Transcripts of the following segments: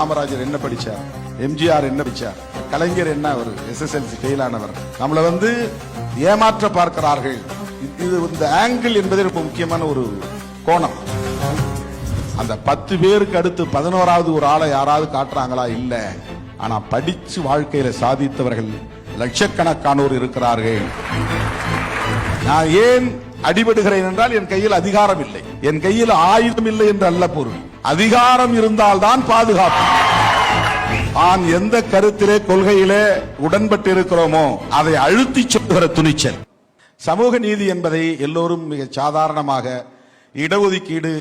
காமராஜர் என்ன படிச்சார்? எம்ஜிஆர் என்ன படிச்சார்? கலைஞர் என்ன அவர்? எஸ்எஸ்எல்சி ஃபெயிலானவர். நம்மளை வந்து ஏமாற்ற பார்க்கிறார்கள். இது- இந்த ஆங்கிள் என்பது ரொம்ப முக்கியமான ஒரு கோணம். அந்த பத்து பேருக்கு அடுத்து பதினோராவது ஒரு ஆளை யாராவது காட்டுறாங்களா? இல்ல. ஆனா படிச்சு வாழ்க்கையில சாதித்தவர்கள் லட்சக்கணக்கானோர் இருக்கிறார்கள். நான் ஏன் அடிபடுகிறேன் என்றால் என் கையில் அதிகாரம் இல்லை. என் கையில் ஆயுதம் இல்லை என்று அல்ல பொருள். அதிகாரம் இருந்தால்தான் பாதுகாப்பு. நான் எந்த கருத்திலே கொள்கையிலே உடன்பட்டு இருக்கிறோமோ அதை அழுத்தி சொல்லுகிற துணிச்சல். சமூக நீதி என்பதை எல்லோரும் மிக சாதாரணமாக இடஒதுக்கீடு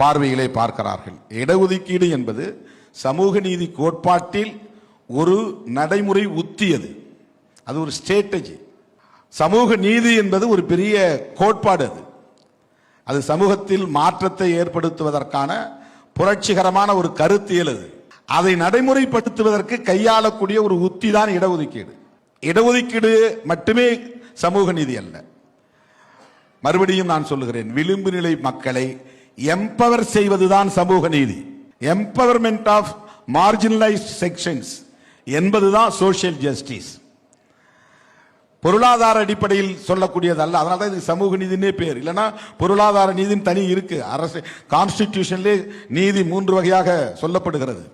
பார்வையிலே பார்க்கிறார்கள். இடஒதுக்கீடு என்பது சமூக நீதி கோட்பாட்டில் ஒரு நடைமுறை உத்தியது. அது ஒரு ஸ்ட்ராட்டஜி சமூக நீதி என்பது ஒரு பெரிய கோட்பாடு அது. அது சமூகத்தில் மாற்றத்தை ஏற்படுத்துவதற்கான புரட்சிகரமான ஒரு கருத்தியல் அது. அதை நடைமுறைப்படுத்துவதற்கு கையாளக்கூடிய ஒரு உத்தி தான் இடஒதுக்கீடு. இடஒதுக்கீடு மட்டுமே சமூக நீதி அல்ல. மறுபடியும் நான் சொல்லுகிறேன் விளிம்பு நிலை மக்களை எம்பவர் செய்வதுதான் சமூக நீதி. எம்பவர்மெண்ட் ஆஃப் மார்ஜினலைஸ்ட் செக்ஷன்ஸ் என்பதுதான் சோஷியல் ஜஸ்டிஸ் பொருளாதார அடிப்படையில் சொல்லக்கூடியதல்ல அதனால தான் இது சமூக நீதினே பேர். இல்லைன்னா பொருளாதார நீதின்னு தனி இருக்கு. அரசு கான்ஸ்டிடியூஷன்லே நீதி மூன்று வகையாக சொல்லப்படுகிறது.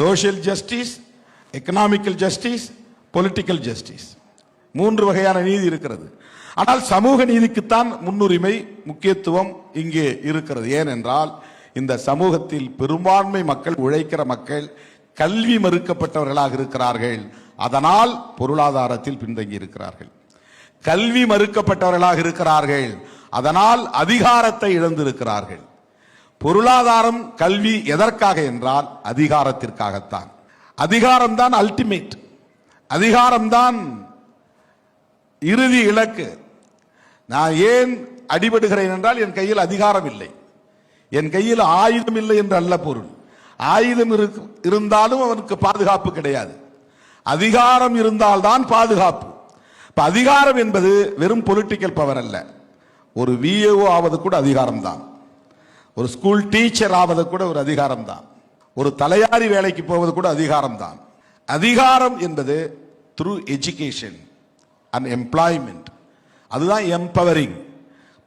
Social justice economical justice political justice மூன்று வகையான நீதி இருக்கிறது. ஆனால் சமூக நீதிக்குத்தான் முன்னுரிமை முக்கியத்துவம் இங்கே இருக்கிறது. ஏனென்றால் இந்த சமூகத்தில் பெரும்பான்மை மக்கள் உழைக்கிற மக்கள் கல்வி மறுக்கப்பட்டவர்களாக இருக்கிறார்கள். அதனால் பொருளாதாரத்தில் பின்தங்கி இருக்கிறார்கள். கல்வி மறுக்கப்பட்டவர்களாக இருக்கிறார்கள். அதனால் அதிகாரத்தை இழந்திருக்கிறார்கள். பொருளாதாரம் கல்வி எதற்காக என்றால் அதிகாரத்திற்காகத்தான். அதிகாரம்தான் அல்டிமேட் அதிகாரம்தான் இறுதி இலக்கு. நான் ஏன் அடிபடுகிறேன் என்றால் என் கையில் அதிகாரம் இல்லை. என் கையில் ஆயுதம் இல்லை என்று அல்ல பொருள். ஆயுதம் இருந்தாலும் அவனுக்கு பாதுகாப்பு கிடையாது. அதிகாரம் இருந்தால்தான் பாதுகாப்பு. இப்போ அதிகாரம் என்பது வெறும் பொலிட்டிக்கல் பவர் அல்ல. ஒரு விஏஓ ஆவது கூட அதிகாரம் தான். ஒரு ஸ்கூல் டீச்சர் ஆவது கூட ஒரு அதிகாரம் தான். ஒரு தலையாரி வேலைக்கு போவது கூட அதிகாரம் தான். அதிகாரம் என்பது த்ரூ எஜுகேஷன் அண்ட் எம்ப்ளாய்மெண்ட் அதுதான் எம்பவரிங்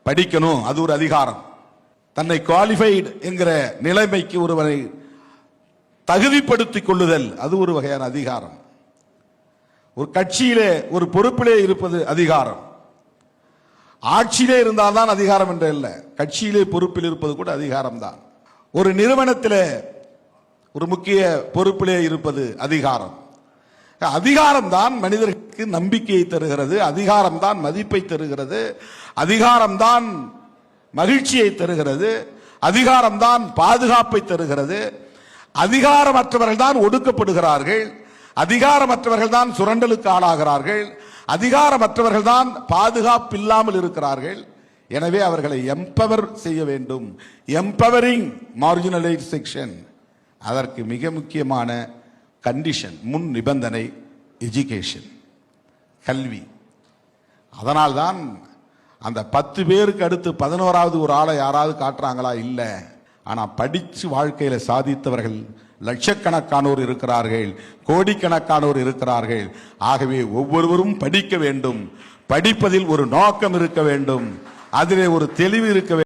படிக்கணும் அது ஒரு அதிகாரம். தன்னை குவாலிஃபைடு என்கிற நிலைமைக்கு ஒருவரை தகுதிப்படுத்திக் கொள்ளுதல் அது ஒரு வகையான அதிகாரம். ஒரு கட்சியிலே ஒரு பொறுப்பிலே இருப்பது அதிகாரம். ஆட்சியிலே இருந்தால்தான் அதிகாரம் என்று இல்லை. கட்சியிலே பொறுப்பில் இருப்பது கூட அதிகாரம் தான் ஒரு நிறுவனத்தில் ஒரு முக்கிய பொறுப்பிலே இருப்பது அதிகாரம். அதிகாரம் தான் மனிதர்களுக்கு நம்பிக்கையை தருகிறது அதிகாரம் தான் மதிப்பை தருகிறது அதிகாரம் தான் மகிழ்ச்சியை தருகிறது அதிகாரம் தான் பாதுகாப்பை தருகிறது அதிகாரமற்றவர்கள் தான் ஒடுக்கப்படுகிறார்கள். அதிகாரமற்றவர்கள் தான் சுரண்டலுக்கு ஆளாகிறார்கள். அதிகாரமற்றவர்கள் தான் பாதுகாப்பு இல்லாமல் இருக்கிறார்கள். எனவே அவர்களை எம்பவர் செய்ய வேண்டும். எம்பவரிங் மார்ஜினலைஸ் செக்ஷன் அதற்கு மிக முக்கியமான கண்டிஷன் முன் நிபந்தனை எஜுகேஷன் கல்வி. அதனால்தான் அந்த பத்து பேருக்கு அடுத்து பதினோராவது ஒரு ஆளை யாராவது காட்டுறாங்களா? இல்லை. ஆனா படிச்சு வாழ்க்கையில சாதித்தவர்கள் லட்சக்கணக்கானோர் இருக்கிறார்கள் கோடிக்கணக்கானோர் இருக்கிறார்கள். ஆகவே ஒவ்வொருவரும் படிக்க வேண்டும். படிப்பதில் ஒரு நோக்கம் இருக்க வேண்டும். அதிலே ஒரு தெளிவு இருக்க வேண்டும்